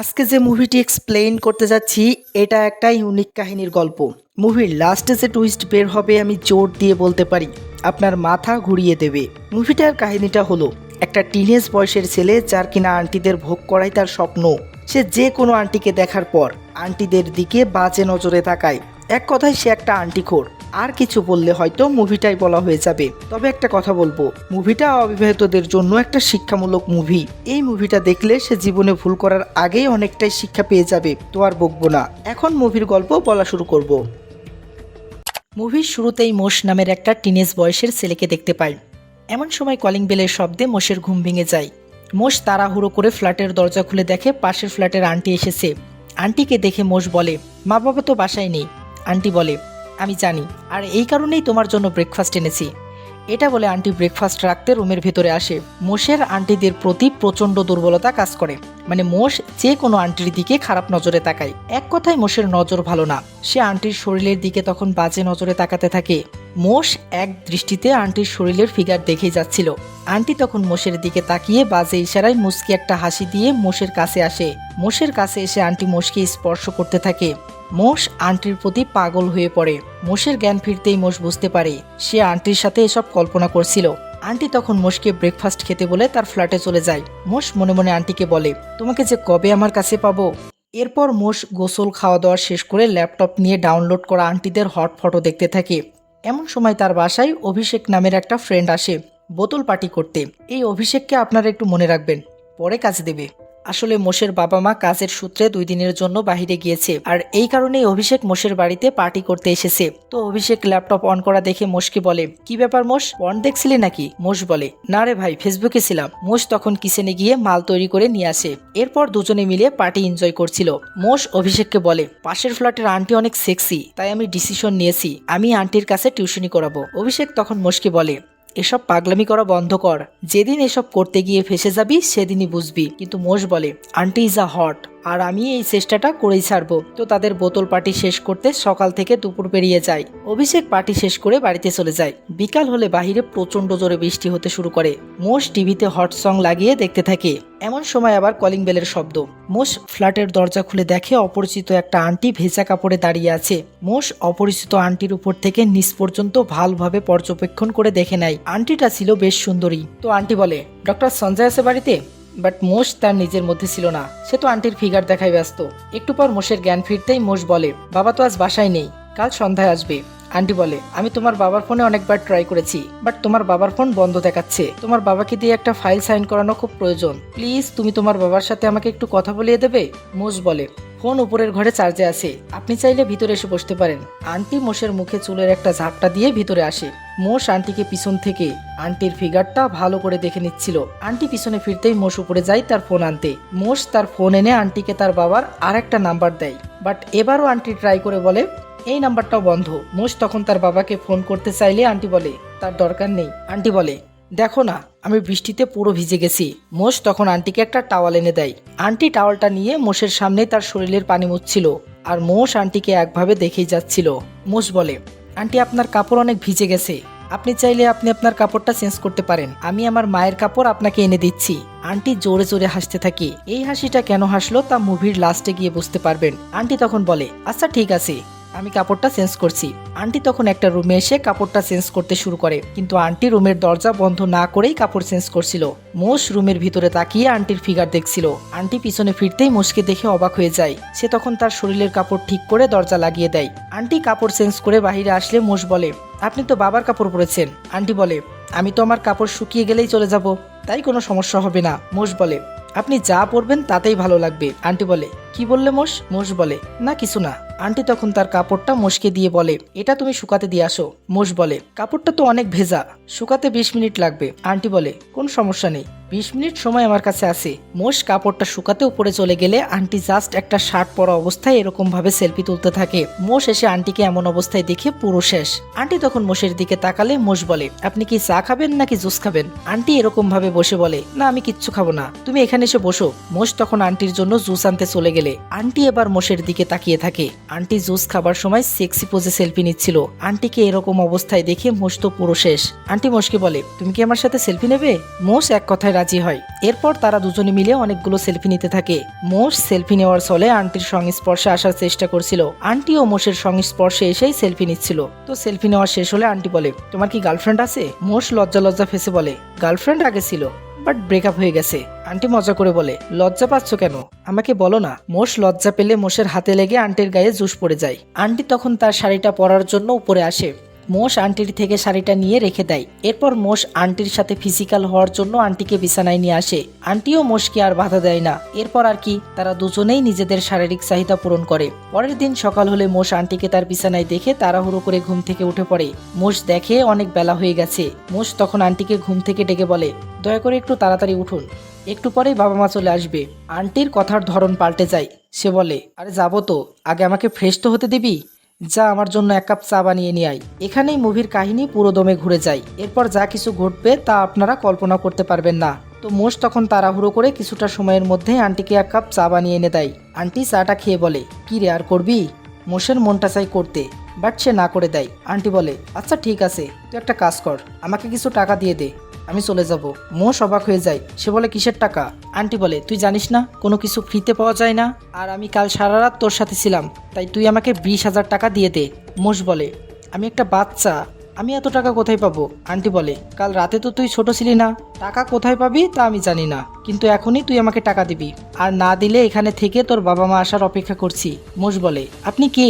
আজকে যে মুভিটি এক্সপ্লেইন করতে যাচ্ছি, এটা একটা ইউনিক কাহিনীর গল্প। মুভির লাস্টে যে টুইস্ট বের হবে, আমি জোর দিয়ে বলতে পারি, আপনার মাথা ঘুরিয়ে দেবে। মুভিটার কাহিনীটা হলো, একটা টিনেজ বয়সের ছেলে যার কিনা আন্টিদের ভোগ করাই তার স্বপ্ন। সে যে কোনো আন্টিকে দেখার পর আন্টিদের দিকে বাজে নজরে তাকায়। এক কথায় সে একটা আন্টিখোর। আর কিছু বললে হয়তো মুভিটাই বলা হয়ে যাবে। তবে একটা কথা বলব, মুভিটা অবিবাহিতদের জন্য একটা শিক্ষামূলক মুভি। এই মুভিটা দেখলে সে জীবনে ভুল করার আগেই অনেকটাই শিক্ষা পেয়ে যাবে, তো আর বকবো না। এখন মুভির গল্প বলা শুরু করব। মুভির শুরুতেই মোষ নামের একটা টিনেজ বয়সের ছেলেকে দেখতে পাই। এমন সময় কলিং বেলের শব্দে মোষের ঘুম ভেঙে যায়। মোষ তাড়াহুড়ো করে ফ্ল্যাটের দরজা খুলে দেখে পাশের ফ্ল্যাটের আন্টি এসেছে। আন্টিকে দেখে মোষ বলে মা বাবা তো বাসায় নেই। আন্টি বলে, আমি জানি। আর এই কারণেই তোমার জন্য ব্রেকফাস্ট এনেছি। এটা বলে আন্টি ব্রেকফাস্ট রাখতে রুমের ভেতরে আসে। মোষের আন্টিদের প্রতি প্রচণ্ড দুর্বলতা কাজ করে। মানে মোষ যে কোনো আন্টির দিকে খারাপ নজরে তাকায়। এক কথায় মোষের নজর ভালো না। সে আন্টির শরীরের দিকে তখন বাজে নজরে তাকাতে থাকে। মোষ এক দৃষ্টিতে আন্টির শরীরের ফিগার দেখেই যাচ্ছিল। আন্টি তখন মোষের দিকে তাকিয়ে বাজে ইশারায় মুসকি একটা হাসি দিয়ে মোষের কাছে আসে। মোষের কাছে এসে আন্টি মোষকে স্পর্শ করতে থাকে। মোষ আন্টির প্রতি পাগল হয়ে পড়ে। মোষের জ্ঞান ফিরতেই মোষ বুঝতে পারে, সে আন্টির সাথে এসব কল্পনা করছিল। আন্টি তখন মোষকে ব্রেকফাস্ট খেতে বলে তার ফ্ল্যাটে চলে যায়। মোষ মনে মনে আন্টিকে বলে, তোমাকে যে কবে আমার কাছে পাবো? এরপর মোষ গোসল খাওয়া দাওয়া শেষ করে ল্যাপটপ নিয়ে ডাউনলোড করা আন্টিদের হট ফটো দেখতে থাকে। এমন সময় তার বাসায় অভিষেক নামের একটা ফ্রেন্ড আসে, বোতল পার্টি করতে। এই অভিষেককে আপনারা একটু মনে রাখবেন, পরে কাজ দেবে। আসলে মোষের বাবা মা কাজের সূত্রে দুই দিনের জন্য বাহিরে গিয়েছে। আর এই কারণেই অভিষেক মোষের বাড়িতে পার্টি করতে এসেছে। তো অভিষেক ল্যাপটপ অন করা দেখে মোশকে বলে? কি ব্যাপার মোষ? পন দেখছিলি নাকি? মোষ বলে, না রে ভাই, ফেসবুকে ছিলাম। মোষ তখন কিচেনে গিয়ে মাল তৈরি করে নিয়ে আসে। এরপর দুজনে মিলে পার্টি এনজয় করছিল। মোষ অভিষেককে বলে, পাশের ফ্ল্যাটের আন্টি অনেক সেক্সি, তাই আমি ডিসিশন নিয়েছি। আমি আন্টির কাছে টিউশনি করাবো। অভিষেক তখন মোষকে বলে এসব পাগলামি করা বন্ধ কর। যেদিন এসব করতে গিয়ে ফেসে যাবি, সেদিনই বুঝবি। কিন্তু মোষ বলে, আন্টি ইজ আ হট। আর আমি এই চেষ্টাটা করেই ছাড়বো। তো তাদের বোতল পার্টি শেষ করতে সকাল থেকে দুপুর পেরিয়ে যায়। অভিষেক পার্টি শেষ করে বাড়িতে চলে যায়। বিকাল হলে বাহিরে প্রচণ্ড জোরে বৃষ্টি হতে শুরু করে। মোষ টিভিতে হট সং লাগিয়ে দেখতে থাকে। এমন সময় আবার কলিং বেলের শব্দ। মোষ ফ্ল্যাটের দরজা খুলে দেখে অপরিচিত একটা আন্টি ভেজা কাপড়ে দাঁড়িয়ে আছে। মোষ অপরিচিত আন্টির উপর থেকে নিচ পর্যন্ত ভালোভাবে পর্যবেক্ষণ করে দেখে নেয়। আন্টিটা ছিল বেশ সুন্দরী। তো আন্টি বলে, ডক্টর সঞ্জয় আছে বাড়িতে? বাট মোষ তার নিজের মধ্যে ছিল না। সে তো আন্টির ফিগার দেখায় ব্যস্ত। একটু পর মোষের জ্ঞান ফিরতেই মোষ বলে, বাবা তো আজ বাসায় নেই, কাল সন্ধ্যায় আসবে। আন্টি বলে, আমি তোমার বাবার ফোনে অনেকবার ট্রাই করেছি বাট তোমার বাবার ফোন বন্ধ দেখাচ্ছে। তোমার বাবাকে দিয়ে একটা ফাইল সাইন করানো খুব প্রয়োজন। প্লিজ তুমি তোমার বাবার সাথে আমাকে একটু কথা বলিয়ে দেবে? মোষ বলে, ফোন উপরের ঘরে চার্জে আছে। আপনি চাইলে ভিতরে এসে বসতে পারেন। আন্টি মোষের মুখে চুলের একটা ঝাপটা দিয়ে ভিতরে আসে। মোষ আন্টিকে পিছন থেকে। আন্টির ফিগারটা ভালো করে দেখে নিচ্ছিল। আন্টি পিছনে ফিরতেই মোষ উপরে যায় তার ফোন আনতে। মোষ তার ফোন এনে আন্টিকে তার বাবার আর একটা নাম্বার দেয়। বাট এবারও আন্টি ট্রাই করে বলে, এই নাম্বারটাও বন্ধ। মোষ তখন তার বাবাকে ফোন করতে চাইলে আন্টি বলে, তার দরকার নেই। আন্টি বলে, দেখো না, আমি বৃষ্টিতে পুরো ভিজে গেছি। মোষ তখন আন্টিকে একটা টাওয়াল এনে দেয়। আন্টি টাওয়ালটা নিয়ে মোষের সামনে তার শরীরের পানি মুছছিল। আর মোষ আন্টিকে একভাবে দেখেই যাচ্ছিল। মোষ বলে আন্টি, আপনার কাপড় অনেক ভিজে গেছে। আপনি চাইলে আপনি আপনার কাপড়টা চেঞ্জ করতে পারেন। আমি আমার মায়ের কাপড় আপনাকে এনে দিচ্ছি। আন্টি জোরে জোরে হাসতে থাকে। এই হাসিটা কেন হাসলো তা মুভির লাস্টে গিয়ে বুঝতে পারবেন। আন্টি তখন বলে আচ্ছা ঠিক আছে। আমি কাপড়টা চেঞ্জ করছি। আন্টি তখন একটা রুমে এসে কাপড়টা চেঞ্জ করতে শুরু করে। কিন্তু আন্টি রুমের দরজা বন্ধ না করেই কাপড় চেঞ্জ করছিল। মোষ রুমের ভিতরে তাকিয়ে আন্টির ফিগার দেখছিল। আন্টি পিছনে ফিরতেই মোষকে দেখে অবাক হয়ে যায়। সে তখন তার শরীরের কাপড় ঠিক করে দরজা লাগিয়ে দেয়। আন্টি কাপড় চেঞ্জ করে বাহিরে আসলে মোষ বলে, আপনি তো বাবার কাপড় পরেছেন। আন্টি বলে, আমি তো আমার কাপড় শুকিয়ে গেলেই চলে যাব। তাই কোনো সমস্যা হবে না। মোষ বলে, আপনি যা পরবেন তাতেই ভালো লাগবে। আন্টি বলে, কি বললে মোষ? মোষ বলে, না, কিছু না। আন্টি তখন তার কাপড়টা মোষকে দিয়ে বলে, এটা তুমি শুকাতে দিয়ে আসো। মোষ বলে, কাপড়টা তো অনেক ভেজা, শুকাতে বিশ মিনিট লাগবে। আন্টি বলে, কোন সমস্যা নেই, বিশ মিনিট সময় আমার কাছে আছে। মোষ কাপড়টা শুকাতে উপরে চলে গেলে আন্টি জাস্ট একটা শার্ট পরা অবস্থায় এরকম ভাবে সেলফি তুলতে থাকে। মোষ এসে আন্টিকে এমন অবস্থায় দেখে পুরো শেষ। আন্টি তখন মোষের দিকে তাকালে মোষ বলে, আপনি কি চা খাবেন নাকি জুস খাবেন? আন্টি এরকম ভাবে বসে বলে, না, আমি কিচ্ছু খাব না, তুমি এখানে এসে বসো। মোষ তখন আন্টির জন্য জুস আনতে চলে গেলে, আন্টি এবার মোষের দিকে তাকিয়ে থাকে। আন্টি জুস খাবার সময় সেক্সি পোজে সেলফি নিচ্ছিল। আন্টিকে এরকম অবস্থায় দেখে মোষ তো পুরো শেষ। আন্টি মোষকে বলে, তুমি কি আমার সাথে সেলফি নেবে? মোষ এক কথায় রাজি হয়। এরপর তারা দুজনে মিলে অনেকগুলো সেলফি নিতে থাকে। মোষ সেলফি নেওয়ার চলে আন্টির সংস্পর্শে আসার চেষ্টা করছিল। আন্টি ও মোষের সংস্পর্শে এসেই সেলফি নিচ্ছিল। তো সেলফি নেওয়া শেষ হলে আন্টি বলে, তোমার কি গার্লফ্রেন্ড আছে? মোষ লজ্জা লজ্জা ফেসে বলে গার্লফ্রেন্ড আগে ছিল। বাট ব্রেকআপ হয়ে গেছে। আন্টি মজা করে বলে, লজ্জা পাচ্ছ কেন? আমাকে বলো না। মোষ লজ্জা পেলে মোষের হাতে লেগে আন্টির গায়ে জুস পড়ে যায়। আন্টি তখন তার শাড়িটা পরার জন্য উপরে আসে। মোষ আন্টির থেকে শাড়িটা নিয়ে রেখে দেয়। এরপর মোষ আন্টির সাথে ফিজিক্যাল হওয়ার জন্য আন্টিকে বিছানায় নিয়ে আসে। আন্টিও মোষকে আর বাধা দেয় না। এরপর আর কি, তারা দুজনেই নিজেদের শারীরিক চাহিদা পূরণ করে। পরের দিন সকাল হলে মোষ আন্টিকে তার বিছানায় দেখে তাড়াহুড়ো করে ঘুম থেকে উঠে পড়ে। মোষ দেখে অনেক বেলা হয়ে গেছে। মোষ তখন আন্টিকে ঘুম থেকে ডেকে বলে দয়া করে একটু তাড়াতাড়ি উঠুন। একটু পরেই বাবা মা চলে আসবে। আন্টির কথার ধরন পাল্টে যায়। সে বলে, আরে যাব তো। আগে আমাকে ফ্রেশ তো হতে দিবি? যা আমার জন্য এক কাপ চা বানিয়ে নিয়ে আয়। এখানেই মুভির কাহিনী পুরো দমে ঘুরে যায়। এরপর যা কিছু ঘটবে তা আপনারা কল্পনা করতে পারবেন না। তো মোষ তখন তাড়াহুড়ো করে কিছুটা সময়ের মধ্যেই আন্টিকে এক কাপ চা বানিয়ে এনে দেয়। আন্টি চাটা খেয়ে বলে, কি রে, আর করবি? মোষের মনটা চাই করতে, বাট সে না করে দেয়। আন্টি বলে আচ্ছা ঠিক আছে। তুই একটা কাজ কর। আমাকে কিছু টাকা দিয়ে দে। আমি চলে যাব। মোষ অবাক হয়ে যায়। সে বলে, কিসের টাকা? আন্টি বলে, তুই জানিস না, কোনো কিছু ফ্রিতে পাওয়া যায় না। আর আমি কাল সারা রাত তোর সাথে ছিলাম, তাই তুই আমাকে বিশ হাজার টাকা দিয়ে দে। মোষ বলে, আমি একটা বাচ্চা, আমি এত টাকা কোথায় পাবো? আন্টি বলে, কাল রাতে তো তুই ছোট ছিলি না, টাকা কোথায় পাবি তা আমি জানি না, কিন্তু এখনই তুই আমাকে টাকা দিবি। আর না দিলে এখানে থেকে তোর বাবা মা আসার অপেক্ষা করছি। মোষ বলে, আপনি কে?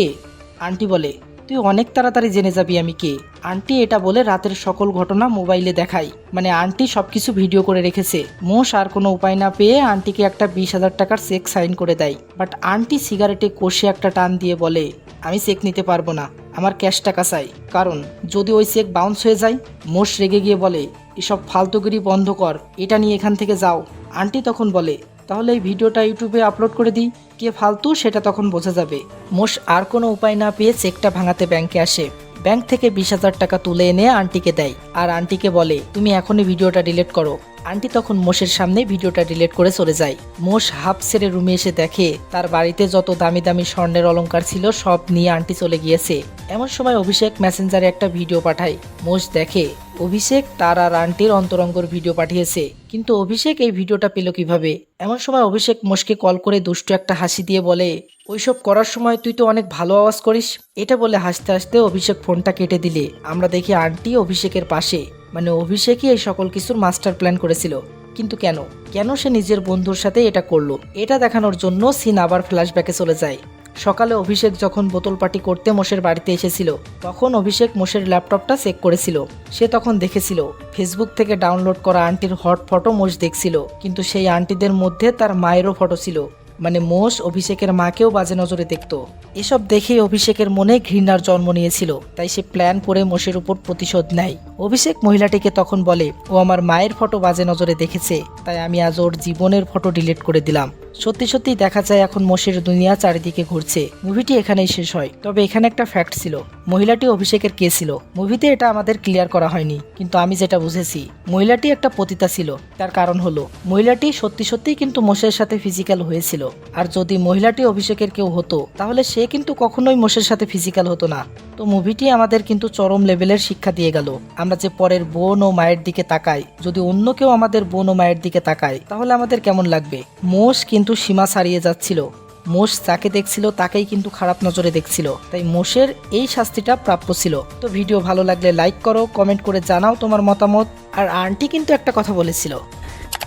আন্টি বলে তুই অনেক তাড়াতাড়ি জেনে যাবি আমি কে। আন্টি এটা বলে রাতের সকল ঘটনা মোবাইলে দেখাই মানে আন্টি সবকিছু ভিডিও করে রেখেছে। মোষ আর কোনো উপায় না পেয়ে আন্টিকে একটা বিশ হাজার টাকার চেক সাইন করে দেয়। বাট আন্টি সিগারেটে কষে একটা টান দিয়ে বলে, আমি চেক নিতে পারব না। আমার ক্যাশ টাকা চাই। কারণ যদি ওই চেক বাউন্স হয়ে যায়, মোষ রেগে গিয়ে বলে, এসব ফালতুগিরি বন্ধ কর। এটা নিয়ে এখান থেকে যাও। আন্টি তখন বলে তাহলে এই ভিডিওটা ইউটিউবে আপলোড করে দিই। কে ফালতু সেটা তখন বোঝা যাবে। মোষ আর কোনো উপায় না পেয়ে চেকটা ভাঙাতে ব্যাংকে আসে। ব্যাংক থেকে বিশ হাজার টাকা তুলে এনে আন্টিকে দেয়। আর আন্টিকে বলে, তুমি এখনই ভিডিওটা ডিলিট করো। আন্টি তখন মোষের সামনে ভিডিওটা ডিলিট করে চলে যায়। মোষ হাফ ছেড়ে রুমে এসে দেখে, তার বাড়িতে যত দামি দামি স্বর্ণের অলঙ্কার ছিল সব নিয়ে আন্টি চলে গিয়েছে। এমন সময় অভিষেক মেসেঞ্জারে একটা ভিডিও পাঠায়। মোষ দেখে, অভিষেক তার আর আন্টির অন্তরঙ্গর ভিডিও পাঠিয়েছে। কিন্তু অভিষেক এই ভিডিওটা পেল কীভাবে? এমন সময় অভিষেক মোষকে কল করে দুষ্টু একটা হাসি দিয়ে বলে, ওইসব করার সময় তুই তো অনেক ভালো আওয়াজ করিস। এটা বলে হাসতে হাসতে অভিষেক ফোনটা কেটে দিলে। আমরা দেখি আন্টি অভিষেকের পাশে। মানে অভিষেকই এই সকল কিছুর মাস্টার প্ল্যান করেছিল। কিন্তু কেন? কেন সে নিজের বন্ধুর সাথে এটা করল? এটা দেখানোর জন্য সিন আবার ফ্ল্যাশব্যাকে চলে যায়। সকালে অভিষেক যখন বোতল পার্টি করতে মোষের বাড়িতে এসেছিল, তখন অভিষেক মোষের ল্যাপটপটা চেক করেছিল। সে তখন দেখেছিল ফেসবুক থেকে ডাউনলোড করা আন্টির হট ফটো মোষ দেখছিল, কিন্তু সেই আন্টিদের মধ্যে তার মায়েরও ফটো ছিল। মানে মোষ, অভিষেকের মাকেও বাজে নজরে দেখত। এসব দেখেই অভিষেকের মনে ঘৃণার জন্ম নিয়েছিল, তাই সে প্ল্যান করে মোষের উপর প্রতিশোধ নেয়। অভিষেক মহিলাটিকে তখন বলে, ও আমার মায়ের ফটো বাজে নজরে দেখেছে, তাই আমি আজ ওর জীবনের ফটো ডিলিট করে দিলাম। সত্যি সত্যি দেখা যায় এখন মোষের দুনিয়া চারিদিকে ঘুরছে। মুভিটি এখানেই শেষ হয়। তবে এখানে একটা ফ্যাক্ট ছিল। মহিলাটি অভিষেকের কে ছিল? মুভিতে এটা আমাদের ক্লিয়ার করা হয়নি, কিন্তু আমি যেটা বুঝেছি, মহিলাটি একটা পতিতা ছিল। তার কারণ হলো, মহিলাটি সত্যি সত্যি কিন্তু মোষের সাথে ফিজিক্যাল হয়েছিল। আর যদি মহিলাটি অভিষেকের কেউ হতো, তাহলে সে কিন্তু কখনোই মোষের সাথে ফিজিক্যাল হতো না। তো মুভিটি আমাদের কিন্তু চরম লেভেলের শিক্ষা দিয়ে গেল। আমরা যে পরের বোন ও মায়ের দিকে তাকাই, যদি অন্য কেউ আমাদের বোন ও মায়ের দিকে তাকায়, তাহলে আমাদের কেমন লাগবে? মোষ কিন্তু সীমা ছাড়িয়ে যাচ্ছিল মোষ যাকে দেখছিল তাকেই কিন্তু খারাপ নজরে দেখছিল তাই মোষের এই শাস্তিটা প্রাপ্য ছিল তো ভিডিও ভালো লাগলে লাইক করো কমেন্ট করে জানাও তোমার মতামত আর আন্টি কিন্তু একটা কথা বলেছিল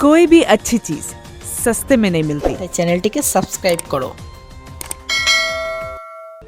कोई भी अच्छी चीज सस्ते में नहीं मिलती তাই চ্যানেলটিকে সাবস্ক্রাইব করো